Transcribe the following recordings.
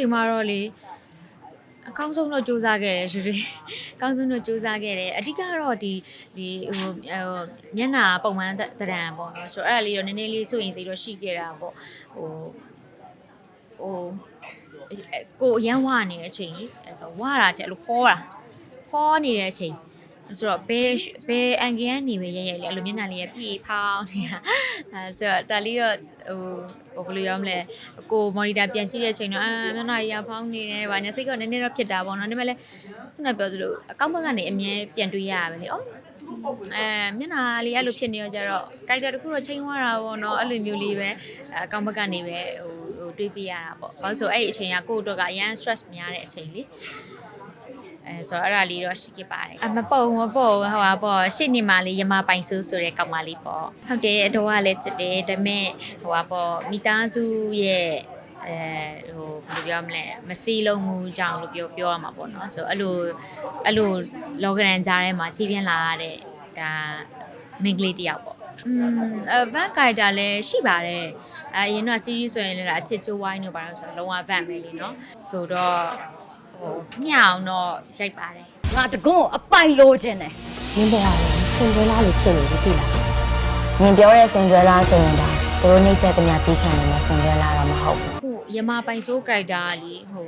ချိန်မှာတော့လေအကောင်းဆုံးတော့စူးစမ်းခဲ့တယ်ရွှေရွှေအကောင်းဆုံးတော့စူးစမ်းခဲ့တယ်အဓိကတော့ဒီဒီဟိုဟိုမျက်နှာပုံမှန်သတရံပေါ့နော်ဆိုတော့အဲ့ဒါလေးတော့နည်းနည်းလေးစိုးရင်စိတ်တော့ရှိခဲ့တာပေါ့ဟိုဟိုကိုအရန်ဝနေတဲ့အချိန်ကြီးအဲဆိုဝတာတဲ့အဲ့လိုခေါ်တာခေါ်နေတဲ့အချိန် ဆိုတော့ဘယ်ဘယ်အန်ဂီကနေပဲရဲရဲလေးအဲ့လိုမျက်နှာလေးရပြေဖောင်းနေတာအဲဆိုတော့ဒါလေးတော့ဟိုဟိုဘယ်လိုပြောမလဲကိုမော်နီတာပြန်ကြည့်တဲ့အချိန်တော့အာမျက်နှာကြီးရဖောင်းနေတယ်ဗာညာစိတ်ကနည်းနည်းတော့ဖြစ်တာပေါ့နော်ဒါပေမဲ့လည်းခုနပြောသလိုအကောင့်ဘက်ကနေအမြဲပြန်တွေးရရပဲလေဩအဲမျက်နှာလေးအဲ့လိုဖြစ်နေတော့ကြတော့ character တစ်ခုတော့ချိန်သွားတာပေါ့နော်အဲ့လိုမျိုးလေးပဲအကောင့်ဘက်ကနေပဲဟိုဟိုတွေးပြရတာပေါ့ဘာလို့ဆိုအဲ့ဒီအချိန်ကကိုယ့်အတွက်ကအရန် stress များတဲ့အချိန်လေ အဲဆိုတော့အဲ့ဒါလေးတော့ရှိခဲ့ပါတယ်အမပုံမပုံဟိုပါပေါ့ရှစ်နေမှလေးရမပိုင်ဆိုးဆိုတဲ့ကောင်မလေးပေါ့ဟုတ်တယ်အတော့ကလည်းချစ်တယ်ဒါပေမဲ့ဟိုပါပေါ့မိသားစုရဲ့အဲဟိုဘယ်လိုပြောမလဲမစည်းလုံးမှုကြောင့်လို့ပြောပြောရမှာပေါ့နော်ဆိုအဲ့လိုအဲ့လိုလောကရန်ကြားထဲမှာကြီးပြင်းလာရတဲ့ဒါမင်္ဂလိတယောက်ပေါ့อืมအဗန်ကာတာလည်းရှိပါတယ်အဲအရင်တော့ series ဆိုရင်လည်းဒါအချစ်ချိုးဝိုင်းတို့ပါတော့ဆိုတော့လုံးဝ van ပဲလीနော်ဆိုတော့ ဟိုမျှအောင်တော့ရိုက်ပါတယ်ငါတကွန်းအပိုင်လိုချင်တယ်မင်းပေါ်ရတယ်စင်ကျွဲလားလို့ဖြစ်နေပြီသိလားနင်ပြောတဲ့စင်ကျွဲလားဆိုရင်ဒါသူတို့နှိမ့်ဆက်သမျှပြီးခံနေမှာစင်ကျွဲလားတော့မဟုတ်ဘူးခုယမပိုင်ဆိုး character ကလေဟို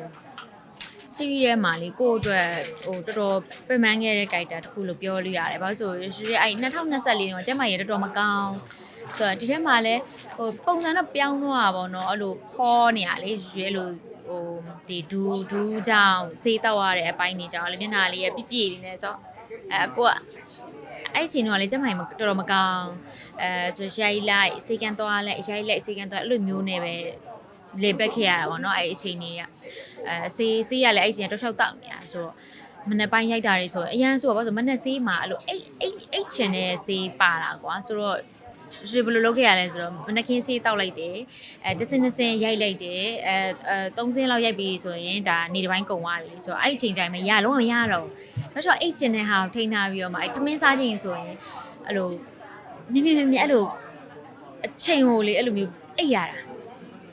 series ထဲမှာလေကိုယ့်အတွက်ဟိုတော်တော်ပြင်ပန်းခဲ့တဲ့ character တစ်ခုလို့ပြောလို့ရတယ်။ဘာလို့ဆိုရွှေအဲ့2024မှာကျမရေတော်တော်မကောင်းဆိုတော့ဒီထဲမှာလဲဟိုပုံစံတော့ပြောင်းသွားတာပေါ့နော်အဲ့လိုဖောနေရလေရွှေအဲ့လို ဟိုဒီဒူဒူးကြောင်စေးတောက်ရတဲ့အပိုင်းနေကြောင်လေမျက်နှာလေးရပြပြလေးနေဆိုအဲကိုကအဲ့ချိန်တော့လေကျမကြီးတော်တော်မကောင်းအဲဆိုရိုက်လိုက်စေကန်သွားလိုက်ရိုက်လိုက်စေကန်သွားအဲ့လိုမျိုးနဲ့ပဲလေပက်ခဲ့ရတာပေါ့နော်အဲ့အချိန်ကြီးကအဲစေးစေးရလဲအဲ့ချိန်တော့ရှောက်တောက်နေတာဆိုတော့မနေ့ပိုင်းရိုက်တာတွေဆိုအရန်ဆိုတော့ဘာလို့မနေ့စေးမှာအဲ့လိုအိတ်အိတ်အိတ်ချင်တဲ့စေးပါတာကွာဆိုတော့ ရွှေဘယ်လိုလုပ်ခဲ့ရလဲဆိုတော့မနက်ခင်းဆေးတောက်လိုက်တယ်အဲတစ်စင်းတစ်စင်းရိုက်လိုက်တယ်အဲအဲသုံးစင်းလောက်ရိုက်ပြီးဆိုရင်ဒါနေတစ်ပိုင်းကုန်သွားပြီလေဆိုတော့အဲ့ဒီချိန်ချိန်မရလုံးဝမရတော့ဘူးနောက်တော့အိတ်ချင်တဲ့ဟာကိုထိန်းထားပြီးတော့မှအဲ့ထမင်းစားချိန်ဆိုရင်အဲ့လိုမြင်မြင်မြင်မြင်အဲ့လိုအချိန်ကိုလေအဲ့လိုမျိုးအိတ်ရတာ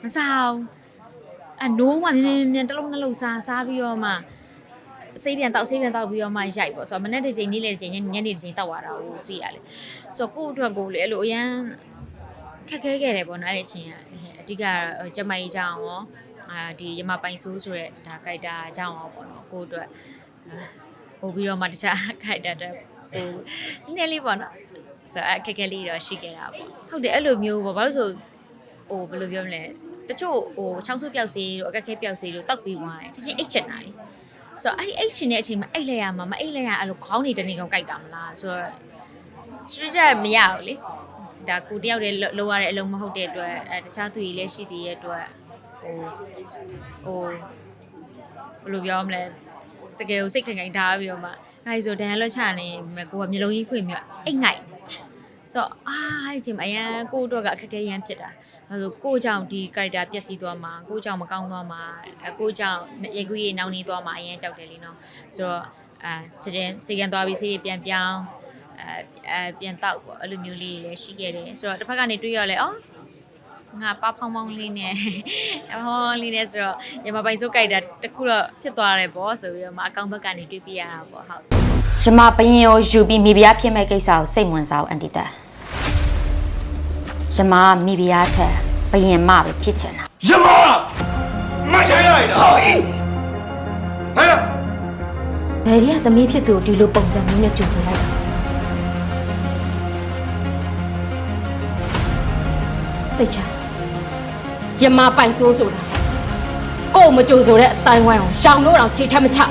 မစားဘူးအနိုးမှမြင်မြင်မြင်မြင်တစ်လုံးနှလုံးစားစားပြီးတော့မှ ဆေးပြန်တောက်ဆေးပြန်တောက်ပြီးတော့မှရိုက်ပေါ့ဆိုတော့မနေ့တစ်ချိန်နေ့လေတစ်ချိန်ညနေတစ်ချိန်တောက်ရတာကိုစီးရလေဆိုတော့ကိုယ့်အတွက်ကိုလေအဲ့လိုအရန်ခက်ခဲခဲ့တယ်ပေါ့နော်အဲ့ဒီအချိန်ကအဓိကကျမကြီးကြောင့်ရောအာဒီရမပိုင်ဆိုးဆိုတဲ့ဒါခိုက်တာကြောင့်ရောပေါ့နော်ကိုယ့်အတွက်ပို့ပြီးတော့မှတခြားခိုက်တာတဲ့ဟိုနည်းနည်းလေးပေါ့နော်ဆိုတော့အခက်ခဲလေးတော့ရှိခဲ့တာပေါ့ဟုတ်တယ်အဲ့လိုမျိုးပေါ့ဘာလို့ဆိုဟိုဘယ်လိုပြောမလဲတချို့ဟိုချောင်းဆူပြောက်စီတို့အခက်ခဲပြောက်စီတို့တောက်ပြီးသွားတယ်ချင်းချင်းအိတ်ချင်တာလေ ဆိုတော့အဲ့အိတ်ချင်တဲ့အချိန်မှာအိတ်လိုက်ရမှာမအိတ်လိုက်ရအဲ့လိုခေါင်းနေတနေကောင်ကြိုက်တာမလားဆိုတော့စရကြမရဘူးလေဒါကိုတယောက်တည်းလောက်ရတဲ့အလုံးမဟုတ်တဲ့အတွက်အဲတခြားသူကြီးလည်းရှိသေးတဲ့အတွက်ဟိုဟိုဘယ်လိုပြောမလဲတကယ်ကိုစိတ်ခိုင်ခိုင်ထားပြီးတော့မှအဲဆိုဒန်လွတ်ချနေမယ်ကိုကမျိုးလုံးကြီးဖွင့်ပြီးအိတ်ငိုက် ဆိုတော့အာအဲ့ဒီချိန်မှာအရန်ကိုအတွက်ကအခက်အခဲရမ်းဖြစ်တာအဲဆိုကိုကြောင့်ဒီ character ပျက်စီးသွားမှာကိုကြောင့်မကောင်းသွားမှာအဲကိုကြောင့်ရေကူးရေနောင်နေသွားမှာအရန်ကြောက်တယ်လीနော်ဆိုတော့အဲချက်ချင်းစီကန်သွားပြီးစီးပြန်ပြောင်းအဲအဲပြန်တောက်ပေါ့အဲ့လိုမျိုးလေးတွေလည်းရှိခဲ့တယ်ဆိုတော့တစ်ဖက်ကနေတွေးရလဲအော် ငါပါဖောင်းဖောင်းလေးနဲ့ဖောင်းဖောင်းလေးနဲ့ဆိုတော့ရမပိုင်စိုးကြိုက်တာတခုတော့ဖြစ်သွားတယ်ပေါ့ဆိုပြီးတော့မအကောင့်ဘက်ကနေတွေးပြရတာပေါ့ဟုတ်ရမပရင်ကိုယူပြီးမိဖုရားဖြစ်မဲ့ကိစ္စကိုစိတ်ဝင်စားအောင်အန်တီတာရမကမိဖုရားထက်ပရင်မပဲဖြစ်ချင်တာရမမထိုင်လိုက်တာဟဲ့ဘယ်ဒီကသမီးဖြစ်သူကိုဒီလိုပုံစံမျိုးနဲ့ကြုံဆိုလိုက်တာစိတ်ချ ရမပိုင်ဆိုးဆိုတာကို့မကြိုဆိုတဲ့အတိုင်းဝိုင်းအောင်ရှောင်လို့တော့ခြေထက်မချခံ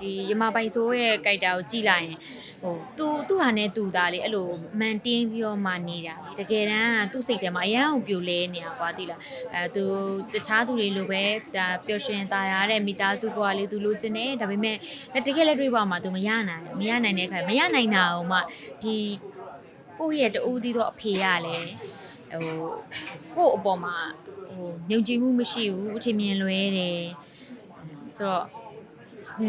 ဒီရမပိုင်ဆိုးရဲ့ကြိုက်တာကိုကြည့်လိုက်ရင်ဟိုသူသူ့ဟာနဲ့သူသားလေအဲ့လိုမန်တင်းပြီးတော့မှနေတာလေတကယ်တမ်းကသူ့စိတ်ထဲမှာအရန်ကိုပြိုလဲနေတာကွာတိလားအဲသူတခြားသူတွေလိုပဲဒါပျော်ရွှင်ตายရတဲ့မိသားစုဘဝလေးသူလိုချင်တယ်ဒါပေမဲ့တကယ်လက်တွေ့ဘဝမှာသူမရနိုင်ဘူးမရနိုင်တဲ့အခါမရနိုင်တာအောင်မှဒီကိုယ့်ရဲ့တူးသီးတော့အဖေရလဲဟိုကိုယ့်အပေါ်မှာဟိုမြုံကြည်မှုမရှိဘူးအထင်မြင်လွဲတယ်ဆိုတော့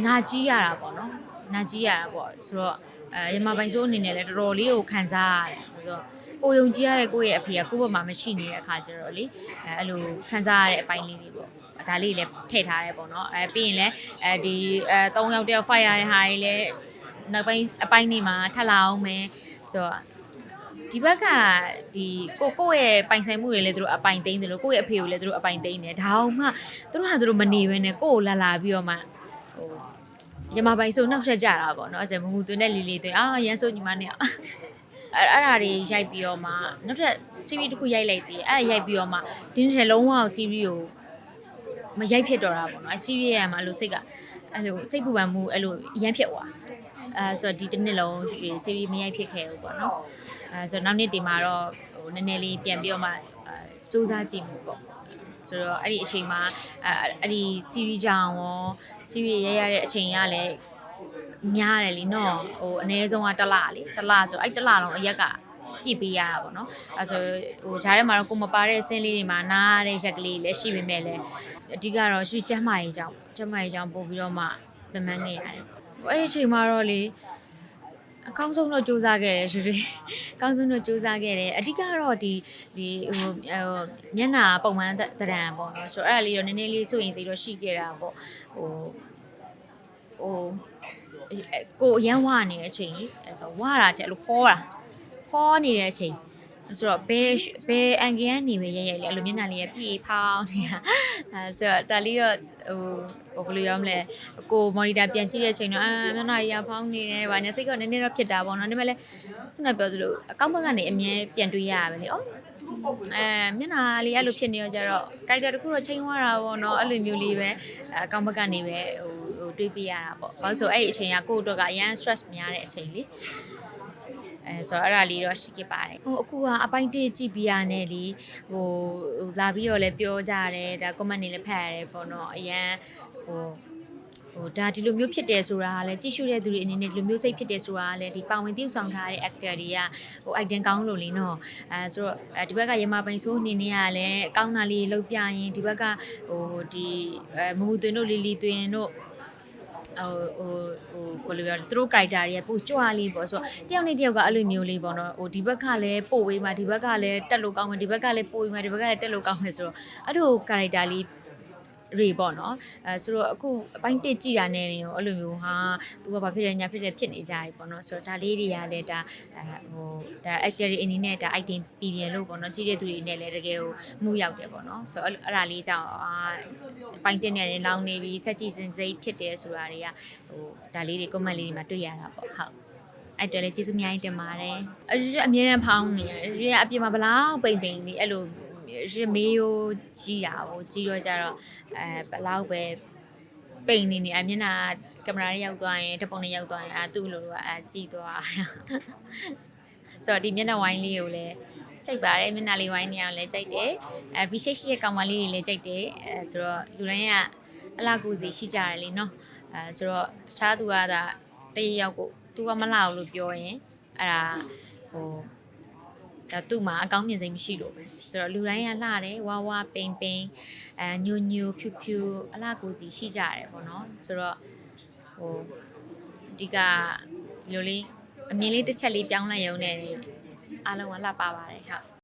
ငါကြီးရတာပေါ့နော်နာကြည့်ရတာပေါ့ဆိုတော့အဲရမပိုင်ဆိုးအနေနဲ့လည်းတော်တော်လေးကိုခံစားရတယ်ဆိုတော့ကိုယုံကြည်ရတဲ့ကိုယ့်ရဲ့အဖေကကိုယ့်ဘက်မှာမရှိနေတဲ့အခါကျတော့လေအဲအဲ့လိုခံစားရတဲ့အပိုင်းလေးတွေပေါ့ဒါလေးလည်းထည့်ထားရဲပေါ့နော်အဲပြီးရင်လည်းအဲဒီအဲ၃ယောက်တယောက် fire ရတဲ့ဟာကြီးလည်းနောက်ပိုင်းအပိုင်းနေမှာထပ်လာအောင်မယ်ဆိုတော့ဒီဘက်ကဒီကိုကိုယ့်ရဲ့ပိုင်ဆိုင်မှုတွေလည်းသူတို့အပိုင်သိမ်းတယ်လို့ကိုယ့်ရဲ့အဖေကိုလည်းသူတို့အပိုင်သိမ်းတယ်ဒါအောင်မှသူတို့ဟာသူတို့မနေဘဲနဲ့ကိုယ့်ကိုလာလာပြီးတော့မှ ဟိုရမပိုင်ဆိုနှောက်ရက်ကြတာပေါ့နော်အဲဒါမမူသွင်းတဲ့လီလီသွင်းအာရန်ဆိုညီမနဲ့အဲ့အဲ့ဒါတွေရိုက်ပြီးတော့မှနောက်ထပ် series တစ်ခုရိုက်လိုက်သေးတယ်အဲ့ဒါရိုက်ပြီးတော့မှတင်းတယ်လုံးဝ series ကိုမရိုက်ဖြစ်တော့တာပေါ့နော်အဲ series ရမှာအဲ့လိုစိတ်ကအဲ့လိုစိတ်ပူပန်မှုအဲ့လိုရမ်းဖြစ်သွားအဲဆိုတော့ဒီတစ်နှစ်လုံးရွှေ series မရိုက်ဖြစ်ခဲ့ဘူးပေါ့နော်အဲဆိုတော့နောက်နေ့ဒီမှာတော့ဟိုနည်းနည်းလေးပြန်ပြီးတော့မှအဲစူးစမ်းကြည့်မှုပေါ့ ဆိုတော့အဲ့ဒီအချိန်မှာအဲအဲ့ဒီ series ကြောင်ရော series ရရတဲ့အချိန်ကလည်းများတယ်လीနော်ဟိုအနည်းဆုံးကတစ်လလေတစ်လဆိုအဲ့တစ်လလုံးအရက်ကပြည့်ပေးရတာပေါ့နော်အဲဆိုဟိုဂျားထဲမှာတော့ကိုမပါတဲ့ဆင်းလေးတွေမှာနားရတဲ့ရက်ကလေးလည်းရှိပေမဲ့လည်းအဓိကတော့ရွှေကျမ်းမာရေးကြောင့်ကျမ်းမာရေးကြောင့်ပို့ပြီးတော့မှပြန်မှန်းခဲ့ရတယ်အဲ့ဒီအချိန်မှာတော့လေ အကောင်းဆုံးတော့စူးစမ်းခဲ့တယ်ရွှေရွှေအကောင်းဆုံးတော့စူးစမ်းခဲ့တယ်အဓိကတော့ဒီဒီဟိုဟိုမျက်နှာပုံမှန်သဏ္ဍာန်ပေါ့နော်ဆိုတော့အဲ့ဒါလေးတော့နည်းနည်းလေးစိုးရင်စိတ်တော့ရှိခဲ့တာပေါ့ဟိုဟိုကိုအရန်ဝနေတဲ့အချိန်ကြီးအဲဆိုဝတာတဲ့လို့ခေါ်တာခေါ်နေတဲ့အချိန် ဆိုတော့ဘယ်ဘယ်အန်ဂီကနေပဲရရလေအဲ့လိုမျက်နှာလေးရပြေဖောင်းနေတာအဲဆိုတော့တာလီတော့ဟိုဟိုဘယ်လိုရောမလဲကိုမော်နီတာပြန်ကြည့်တဲ့အချိန်တော့အာမျက်နှာကြီးရဖောင်းနေတယ်ဗာညာစိတ်ကနည်းနည်းတော့ဖြစ်တာပေါ့နော်ဒါပေမဲ့လည်းခုနပြောသလိုအကောင့်ဘက်ကနေအမြဲပြန်တွေးရရပဲလေဩအဲမျက်နှာလေးအဲ့လိုဖြစ်နေတော့ကြတော့ကိုက်တာတခုတော့ချိန်သွားတာပေါ့နော်အဲ့လိုမျိုးလေးပဲအကောင့်ဘက်ကနေပဲဟိုဟိုတွေးပြရတာပေါ့ဘာလို့ဆိုအဲ့ဒီအချိန်ကကိုယ့်အတွက်ကအရန် stress များတဲ့အချိန်လေး အဲဆိုတော့အဲ့ဒါလေးတော့ရှိခဲ့ပါတယ်ဟိုအခုကအပိုင်းတစ်ကြည့်ပြရနဲ့လीဟိုဟိုလာပြီးတော့လည်းပြောကြတယ်ဒါ comment တွေလည်းဖတ်ရတယ်ပေါ့နော်အရန်ဟိုဟိုဒါဒီလိုမျိုးဖြစ်တယ်ဆိုတာကလည်းကြည့်ရှုတဲ့သူတွေအနေနဲ့ဒီလိုမျိုးစိတ်ဖြစ်တယ်ဆိုတာကလည်းဒီပါဝင်တည်ဆောင်ထားတဲ့ actor တွေကဟို item ကောင်းလို့လေနော်အဲဆိုတော့အဲဒီဘက်ကရမပိုင်ဆိုးအနေနဲ့ကလည်းကောင်းတာလေးလောက်ပြရင်ဒီဘက်ကဟိုဒီအဲမမူသွင်းတို့လီလီသွင်းတို့ ဟိုဟိုဟိုဘယ်လိုပြောလဲသူတို့ character တွေကပိုကြွားလေးပေါ့ဆိုတော့တယောက်နဲ့တယောက်ကအဲ့လိုမျိုးလေးပေါ့နော်ဟိုဒီဘက်ကလည်းပို့ဝေးမှာဒီဘက်ကလည်းတက်လို့ကောင်းမယ်ဒီဘက်ကလည်းပို့ဝေးမှာဒီဘက်ကလည်းတက်လို့ကောင်းမယ်ဆိုတော့အဲ့လို character လေး တွေပေါ့နော်အဲဆိုတော့အခုအပိုင်းတစ်ကြည့်တာနဲ့ရောအဲ့လိုမျိုးဟာသူကဘာဖြစ်လဲညာဖြစ်တယ်ဖြစ်နေကြပြီပေါ့နော်ဆိုတော့ဒါလေးတွေကလည်းဒါအဲဟိုဒါ actor တွေအနေနဲ့ဒါ item ပြည်ပြန်လို့ပေါ့နော်ကြည့်တဲ့သူတွေနဲ့လည်းတကယ်ကိုမှုရောက်တယ်ပေါ့နော်ဆိုတော့အဲ့ဒါလေးကြောင့်အာအပိုင်းတစ်နဲ့လည်းလောင်းနေပြီစက်ကြည့်စင်စိတ်ဖြစ်တယ်ဆိုတာတွေကဟိုဒါလေးတွေ comment လေးတွေမှာတွေ့ရတာပေါ့ဟုတ်အဲ့တော့လေကျေးဇူးအများကြီးတင်ပါတယ်အရွှေအမြဲတမ်းဖောင်းနေရရွှေကအပြင်မှာဘလောက်ပိန်ပိန်လေးအဲ့လို ရွှေမေးရိုးကြီးတာဟိုကြီးတော့ကြတော့အဲဘလောက်ပဲပိန်နေနေအမျက်နှာကင်မရာနဲ့ရောက်သွားရင်တပုံနဲ့ရောက်သွားရင်အဲသူ့လိုလိုကအဲကြည့်သွားဆိုတော့ဒီမျက်နှာဝိုင်းလေးကိုလည်းကြိုက်ပါတယ်မျက်နှာလေးဝိုင်းနေအောင်လည်းကြိုက်တယ်အဲ V shape ရှိတဲ့ကောင်မလေးတွေလည်းကြိုက်တယ်အဲဆိုတော့လူတိုင်းကအလားကိုစီရှိကြတယ်လीနော်အဲဆိုတော့တခြားသူကဒါတရရောက်ကို तू ကမလာဘူးလို့ပြောရင်အဲ့ဒါဟို ဒါသူ့မှာအကောင်းမြင်စိတ်မရှိလို့ပဲဆိုတော့လူတိုင်းကလှတယ်ဝါဝါပိန်ပိန်အဲညိုညိုဖြူဖြူအလှကိုစီရှိကြတယ်ပေါ့နော်ဆိုတော့ဟိုအဓိကဒီလိုလေးအမြင်လေးတစ်ချက်လေးပြောင်းလိုက်ရုံနဲ့အားလုံးကလှပပါတယ်ဟုတ်